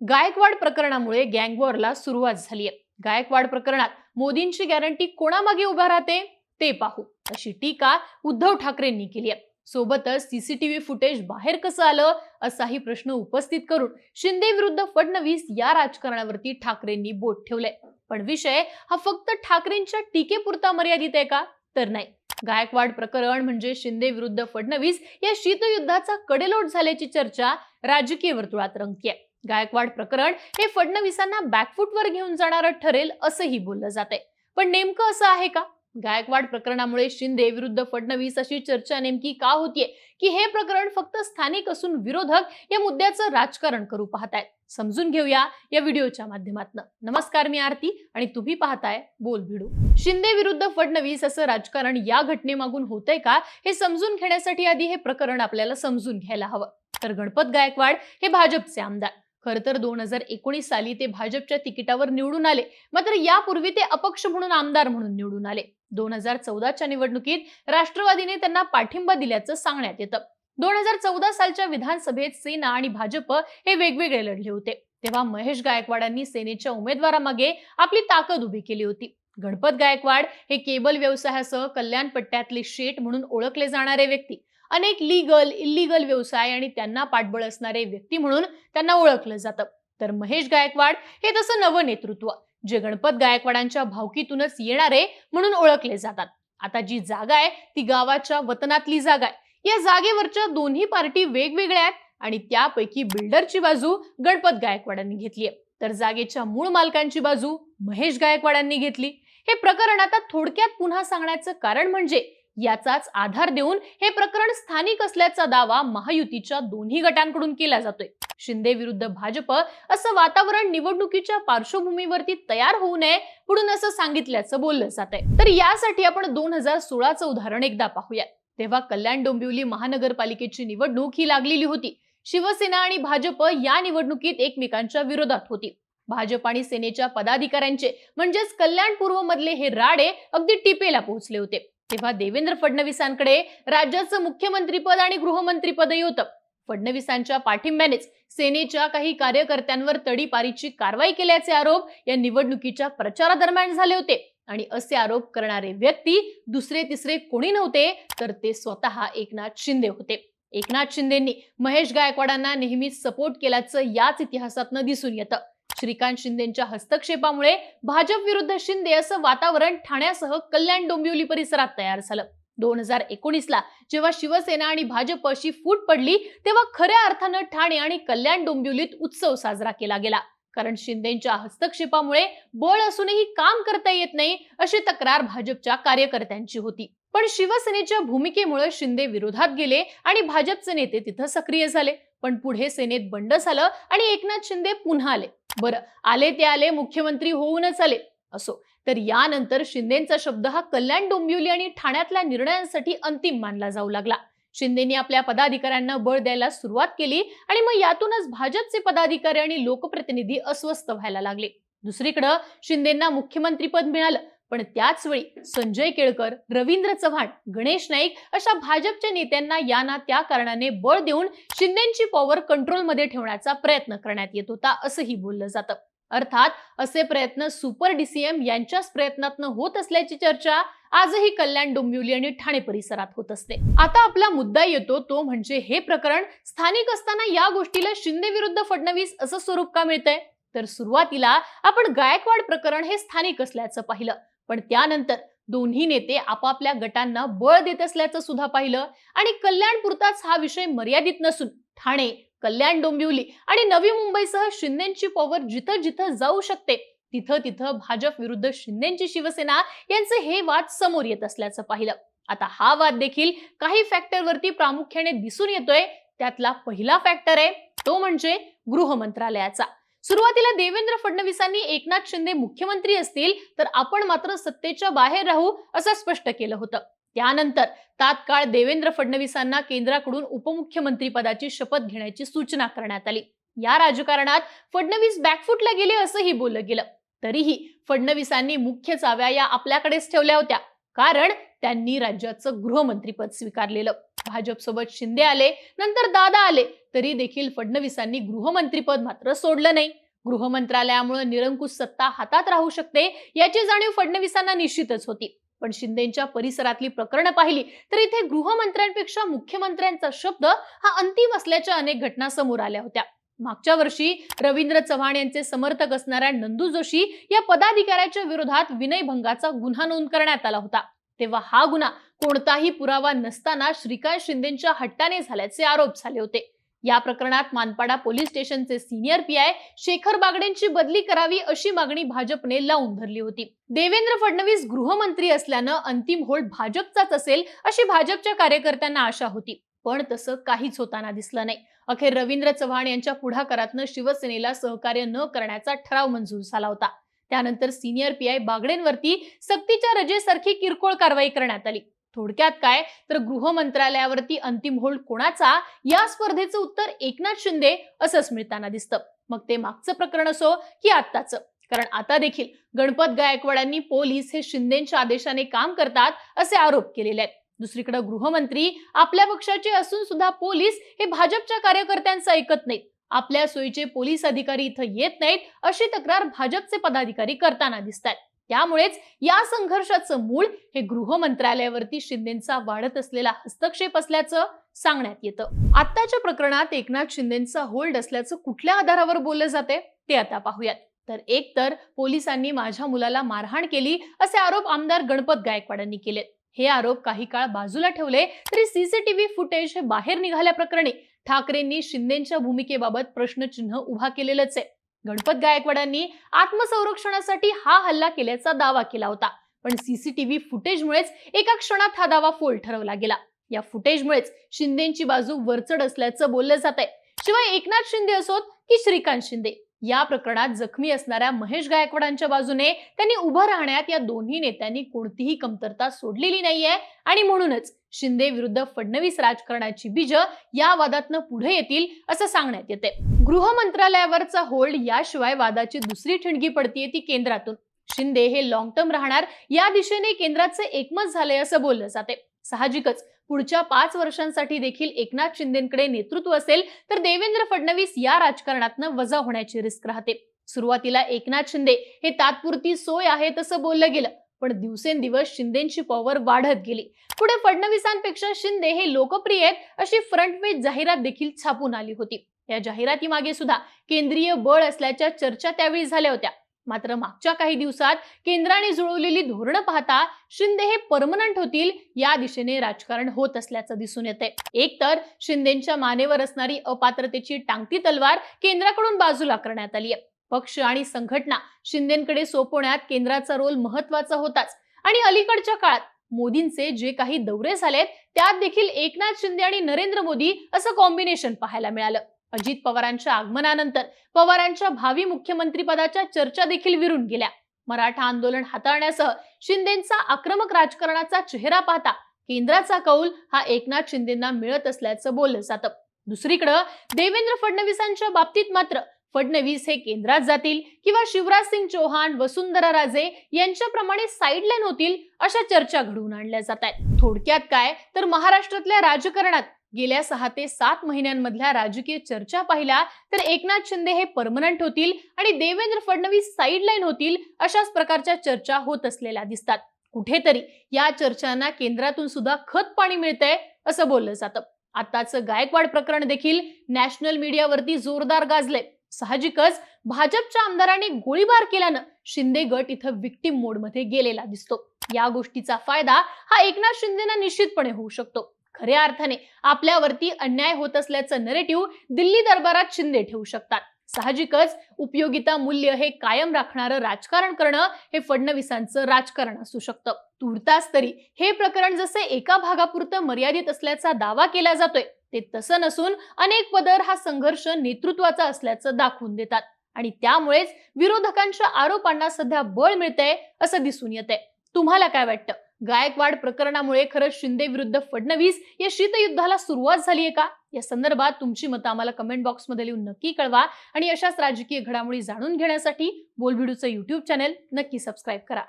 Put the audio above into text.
गायकवाड प्रकरणामुळे गँगवॉरला सुरुवात झालीय गायकवाड प्रकरणात मोदींची गॅरंटी कोणामागे उभा राहते? ते पाहू. अशी टीका उद्धव ठाकरेंनी केली आहे. सोबतच सीसीटीव्ही फुटेज बाहेर कसं आलं? असाही प्रश्न उपस्थित करून शिंदे विरुद्ध फडणवीस या राजकारणावरती ठाकरेंनी बोट ठेवलंय. पण विषय हा फक्त ठाकरेंच्या टीकेपुरता मर्यादित आहे का? तर नाही. गायकवाड प्रकरण म्हणजे शिंदे विरुद्ध फडणवीस या शीतयुद्धाचा कडेलोट झाल्याची चर्चा राजकीय वर्तुळात रंगतीये. गायकवाड प्रकरण हे फडणवीसांना बॅकफूटवर घेऊन जाणारं ठरेल असंही बोललं जाते पण नेमकं असं आहे का? गायकवाड प्रकरणामुळे शिंदे विरुद्ध फडणवीस अशी चर्चा नेमकी का होतीये? की हे प्रकरण फक्त स्थानिक असून विरोधक या मुद्द्याचं राजकारण करू पाहतायत? समजून घेऊया या व्हिडिओच्या माध्यमातून. नमस्कार मी आरती आणि तुम्ही पाहताय बोल भिडू. शिंदे विरुद्ध फडणवीस असं राजकारण या घटनेमागून होतंय का? हे समजून घेण्यासाठी आधी हे प्रकरण आपल्याला समजून घ्यायला हवं. तर गणपत गायकवाड हे भाजपचे आमदार. खरं तर दोन हजार एकोणीस साली ते भाजपच्या तिकिटावर निवडून आले. मात्र यापूर्वी ते अपक्ष म्हणून आमदार म्हणून निवडून आले. दोन हजार चौदाच्या निवडणुकीत राष्ट्रवादीने त्यांना पाठिंबा दिल्याचं सांगण्यात येतं. दोन हजार चौदा सालच्या विधानसभेत सेना आणि भाजप हे वेगवेगळे लढले होते. तेव्हा महेश गायकवाडांनी सेनेच्या उमेदवारामागे आपली ताकद उभी केली होती. गणपत गायकवाड हे केबल व्यवसायासह कल्याण पट्ट्यातले शेट म्हणून ओळखले जाणारे व्यक्ती. अनेक लीगल इल्लीगल व्यवसाय आणि त्यांना पाठबळ असणारे व्यक्ती म्हणून त्यांना ओळखलं जातं. तर महेश गायकवाड हे तसं नवं नेतृत्व जे गणपत गायकवाडांच्या भावकीतूनच येणारे म्हणून ओळखले जातात. आता जी जागा आहे ती गावाच्या वतनातली जागा आहे. या जागेवरच्या दोन्ही पार्टी वेगवेगळ्या आहेत आणि त्यापैकी बिल्डरची बाजू गणपत गायकवाडांनी घेतली आहे. तर जागेच्या मूळ मालकांची बाजू महेश गायकवाडांनी घेतली. हे प्रकरण आता थोडक्यात पुन्हा सांगण्याचं कारण म्हणजे याचाच आधार देऊन हे प्रकरण स्थानिक असल्याचा दावा महायुतीच्या दोन्ही गटांकडून केला जातोय. शिंदे विरुद्ध भाजप असं वातावरण निवडणुकीच्या पार्श्वभूमीवरती तयार होऊ नये म्हणून असं सांगितल्याचं बोललं जात आहे तर यासाठी आपण दोन हजार सोळाचं उदाहरण एकदा पाहूया तेव्हा कल्याण डोंबिवली महानगरपालिकेची निवडणूक ही लागलेली होती. शिवसेना आणि भाजप या निवडणुकीत एकमेकांच्या विरोधात होती. भाजप आणि सेनेच्या पदाधिकाऱ्यांचे म्हणजेच कल्याण पूर्व मधले हे राडे अगदी टिपेला पोहोचले होते. तेव्हा देवेंद्र फडणवीसांकडे राज्याचं मुख्यमंत्रीपद आणि गृहमंत्रीपदही होतं. फडणवीसांच्या पाठिंब्यानेच सेनेच्या काही कार्यकर्त्यांवर तडीपारीची कारवाई केल्याचे आरोप या निवडणुकीच्या प्रचारादरम्यान झाले होते. आणि असे आरोप करणारे व्यक्ती दुसरे तिसरे कोणी नव्हते तर ते स्वतः एकनाथ शिंदे होते. एकनाथ शिंदेंनी महेश गायकवाडांना नेहमीच सपोर्ट केल्याचं याच इतिहासातनं दिसून येतं. श्रीकांत शिंदेच्या हस्तक्षेपामुळे भाजप विरुद्ध शिंदे असं वातावरण ठाण्यासह कल्याण डोंबिवली परिसरात तयार झालं. दोन हजार एकोणीसला जेव्हा शिवसेना आणि भाजप अशी फूट पडली तेव्हा खऱ्या अर्थानं ठाणे आणि कल्याण डोंबिवलीत उत्सव साजरा केला गेला. कारण शिंदेच्या हस्तक्षेपामुळे बळ असूनही काम करता येत नाही अशी तक्रार भाजपच्या कार्यकर्त्यांची होती. पण शिवसेनेच्या भूमिकेमुळे शिंदे विरोधात गेले आणि भाजपचे नेते तिथं सक्रिय झाले. पण पुढे सेनेत बंड झालं आणि एकनाथ शिंदे पुन्हा आले. बरं आले ते आले मुख्यमंत्री होऊनच आले असो. तर यानंतर शिंदेचा शब्द हा कल्याण डोंबिवली आणि ठाण्यातल्या निर्णयांसाठी अंतिम मानला जाऊ लागला. शिंदेनी आपल्या पदाधिकाऱ्यांना बळ द्यायला सुरुवात केली आणि मग यातूनच भाजपचे पदाधिकारी आणि लोकप्रतिनिधी अस्वस्थ व्हायला लागले. दुसरीकडं शिंदेना मुख्यमंत्रीपद मिळालं. पण त्याच वेळी संजय केळकर रवींद्र चव्हाण गणेश नाईक अशा भाजपच्या नेत्यांना या ना त्या कारणाने बळ देऊन शिंदेची पॉवर कंट्रोलमध्ये ठेवण्याचा प्रयत्न करण्यात येत होता असंही बोललं जातं. अर्थात असे प्रयत्न सुपर डीसीएम यांच्याच प्रयत्नातनं होत असल्याची चर्चा आजही कल्याण डोंबिवली आणि ठाणे परिसरात होत असते. आता आपला मुद्दा येतो तो म्हणजे हे प्रकरण स्थानिक असताना या गोष्टीला शिंदे विरुद्ध फडणवीस असं स्वरूप का मिळतंय? तर सुरुवातीला आपण गायकवाड प्रकरण हे स्थानिक असल्याचं पाहिलं. पण त्यानंतर दोन्ही नेते आपापल्या गटांना बळ देत असल्याचं सुद्धा पाहिलं. आणि कल्याणपुरताच हा विषय मर्यादित नसून ठाणे कल्याण डोंबिवली आणि नवी मुंबईसह शिंदेची पॉवर जिथं जिथं जाऊ शकते तिथं तिथं भाजप विरुद्ध शिंदेची शिवसेना यांचे हे वाद समोर येत असल्याचं पाहिलं. आता हा वाद देखील काही फॅक्टरवरती प्रामुख्याने दिसून येतोय. त्यातला पहिला फॅक्टर आहे तो म्हणजे गृह मंत्रालयाचा. सुरुवातीला देवेंद्र फडणवीसांनी एकनाथ शिंदे मुख्यमंत्री असतील तर आपण मात्र सत्तेच्या बाहेर राहू असं स्पष्ट केलं होतं. त्यानंतर तात्काळ देवेंद्र फडणवीसांना केंद्राकडून उपमुख्यमंत्री पदाची शपथ घेण्याची सूचना करण्यात आली. या राजकारणात फडणवीस बॅकफुटला गेले असंही बोललं गेलं. तरीही फडणवीसांनी मुख्य चाव्या या आपल्याकडेच ठेवल्या होत्या. कारण त्यांनी राज्याचं गृहमंत्रीपद स्वीकारलेलं. भाजपसोबत शिंदे आले नंतर दादा आले तरी देखील फडणवीसांनी गृहमंत्रीपद मात्र सोडलं नाही. गृह मंत्रालयामुळे निरंकुश सत्ता हातात राहू शकते याची जाणीव फडणवीसांना निश्चितच होती. पण शिंदेच्या परिसरातली प्रकरणं पाहिली तर इथे गृहमंत्र्यांपेक्षा मुख्यमंत्र्यांचा शब्द हा अंतिम असल्याच्या अनेक घटना समोर आल्या होत्या. मागच्या वर्षी रवींद्र चव्हाण यांचे समर्थक असणाऱ्या नंदू जोशी या पदाधिकाऱ्याच्या विरोधात विनयभंगाचा गुन्हा नोंद करण्यात आला होता. तेव्हा हा गुन्हा कोणताही पुरावा नसताना श्रीकांत शिंदेच्या हट्टाने झाल्याचे आरोप झाले होते. या प्रकरणात मानपाडा पोलीस स्टेशनचे सिनियर पीआय शेखर बागडेंची बदली करावी अशी मागणी भाजपने लावून धरली होती. देवेंद्र फडणवीस गृहमंत्री असल्यानं अंतिम होल्ड भाजपचाच असेल अशी भाजपच्या कार्यकर्त्यांना आशा होती. पण तसं काहीच होताना दिसलं नाही. अखेर रवींद्र चव्हाण यांच्या पुढाकारातनं शिवसेनेला सहकार्य न करण्याचा ठराव मंजूर झाला होता. त्यानंतर सिनियर पीआय बागडेंवरती सक्तीच्या रजेसारखी किरकोळ कारवाई करण्यात आली. थोडक्यात काय? तर गृह मंत्रालयावरती अंतिम होल्ड कोणाचा? या स्पर्धेचं उत्तर एकनाथ शिंदे असंच मिळताना दिसतं. मग ते मागचं प्रकरण असो की आत्ताचं? कारण आता देखील गणपत गायकवाडांनी पोलीस हे शिंदेच्या आदेशाने काम करतात असे आरोप केलेले आहेत. दुसरीकडे गृहमंत्री आपल्या पक्षाचे असून सुद्धा पोलीस हे भाजपच्या कार्यकर्त्यांचं ऐकत नाहीत. आपल्या सोयीचे पोलीस अधिकारी इथं येत नाहीत अशी तक्रार भाजपचे पदाधिकारी करताना दिसतात त्यामुळेच या संघर्षाचं मूळ हे गृह मंत्रालयावरती शिंदेचा वाढत असलेला हस्तक्षेप असल्याचं सांगण्यात येतं. आत्ताच्या प्रकरणात एकनाथ शिंदेचा होल्ड असल्याचं कुठल्या आधारावर बोललं जाते ते आता पाहूयात. तर एक तर पोलिसांनी माझ्या मुलाला मारहाण केली असे आरोप आमदार गणपत गायकवाडांनी केलेत. हे आरोप काही काळ बाजूला ठेवले तरी सीसीटीव्ही फुटेज हे बाहेर निघाल्याप्रकरणी ठाकरेंनी शिंदेच्या भूमिकेबाबत प्रश्नचिन्ह उभा केलेलंच आहे. गणपत गायकवाडांनी आत्मसंरक्षणासाठी हा हल्ला केल्याचा दावा केला होता. पण सीसीटीव्ही फुटेजमुळेच एका क्षणात हा दावा फोल ठरवला गेला. या फुटेजमुळेच शिंदेची बाजू वरचढ असल्याचं बोललं जात आहे शिवाय एकनाथ शिंदे असोत की श्रीकांत शिंदे? या प्रकरणात जखमी असणाऱ्या महेश गायकवाडांच्या बाजूने त्यांनी उभं राहण्यात या दोन्ही नेत्यांनी कोणतीही कमतरता सोडलेली नाहीये. आणि म्हणूनच शिंदे विरुद्ध फडणवीस राजकारणाची बीज या वादातनं पुढे येतील असं सांगण्यात येते. गृह मंत्रालयावरचा होल्ड याशिवाय वादाची दुसरी ठिणगी पडतीये ती केंद्रातून. शिंदे हे लॉंग टर्म राहणार या दिशेने केंद्राचे एकमत झाले असं बोललं जाते. साहजिकच. पुढच्या पाच वर्षांसाठी देखील एकनाथ शिंदेकडे नेतृत्व असेल तर देवेंद्र फडणवीस या राजकारणातनं वजा होण्याची रिस्क राहते. सुरुवातीला एकनाथ शिंदे हे तात्पुरती सोय आहे तसं बोललं गेलं पण दिवसेंदिवस शिंदेची पॉवर वाढत गेली. पुढे फडणवीसांपेक्षा शिंदे हे लोकप्रिय आहेत अशी फ्रंट पेज जाहिरात देखील छापून आली होती. या जाहिरातीमागे सुद्धा केंद्रीय बळ असल्याच्या चर्चा त्यावेळी झाल्या होत्या. मात्र मागच्या काही दिवसात केंद्राने जुळवलेली धोरणं पाहता शिंदे हे परमनंट होतील या दिशेने राजकारण होत असल्याचं दिसून येते एक तर शिंदेच्या मानेवर असणारी अपात्रतेची टांगती तलवार केंद्राकडून बाजूला करण्यात आली आहे पक्ष आणि संघटना शिंदेकडे सोपवण्यात केंद्राचा रोल महत्त्वाचा होताच. आणि अलीकडच्या काळात मोदींचे जे काही दौरे झालेत त्यात देखील एकनाथ शिंदे आणि नरेंद्र मोदी असं कॉम्बिनेशन पाहायला मिळालं. अजित पवारांच्या आगमनानंतर पवारांच्या भावी मुख्यमंत्रीपदाच्या चर्चा देखील विरून गेल्या. मराठा आंदोलन हाताळण्यासह शिंदेचा आक्रमक राजकारणाचा चेहरा पाहता केंद्राचा कौल हा एकनाथ शिंदेना मिळत असल्याचं बोललं जातं. दुसरीकडं देवेंद्र फडणवीसांच्या बाबतीत मात्र फडणवीस हे केंद्रात जातील किंवा शिवराज सिंग चौहान वसुंधरा राजे यांच्याप्रमाणे साईडलाईन होतील अशा चर्चा घडवून आणल्या जात आहेत. थोडक्यात काय? तर महाराष्ट्रातल्या राजकारणात गेल्या सहा ते सात महिन्यांमधल्या राजकीय चर्चा पाहिल्या तर एकनाथ शिंदे हे परमनंट होतील आणि देवेंद्र फडणवीस साईडलाईन होतील अशाच प्रकारच्या चर्चा होत असलेल्या दिसतात. कुठेतरी या चर्चांना केंद्रातून सुद्धा खत पाणी मिळतंय असं बोललं जातं. आताचं गायकवाड प्रकरण देखील नॅशनल मीडियावरती जोरदार गाजले साहजिकच भाजपच्या आमदारांनी गोळीबार केल्यानं शिंदे गट इथं विक्टीम मोडमध्ये गेलेला दिसतो. या गोष्टीचा फायदा हा एकनाथ शिंदेना निश्चितपणे होऊ शकतो. खऱ्या अर्थाने आपल्यावरती अन्याय होत असल्याचं नरेटिव्ह दिल्ली दरबारात शिंदे ठेवू शकतात. साहजिकच उपयोगिता मूल्य हे कायम राखणारं राजकारण करणं हे फडणवीसांचं राजकारण असू शकतं. तुर्तास तरी हे प्रकरण जसे एका भागापुरतं मर्यादित असल्याचा दावा केला जातोय ते तसं नसून अनेक पदर हा संघर्ष नेतृत्वाचा असल्याचं दाखवून देतात. आणि त्यामुळेच विरोधकांच्या आरोपांना सध्या बळ मिळतंय असं दिसून येतंय. तुम्हाला काय वाटतं? गायकवाड प्रकरणामुळे खरंच शिंदे विरुद्ध फडणवीस या शीतयुद्धाला सुरुवात झालीये का? या संदर्भात तुमची मतं आम्हाला कमेंट बॉक्समध्ये लिहून नक्की कळवा आणि अशाच राजकीय घडामोडी जाणून घेण्यासाठी बोलबिडूचं युट्यूब चॅनेल नक्की सबस्क्राईब करा.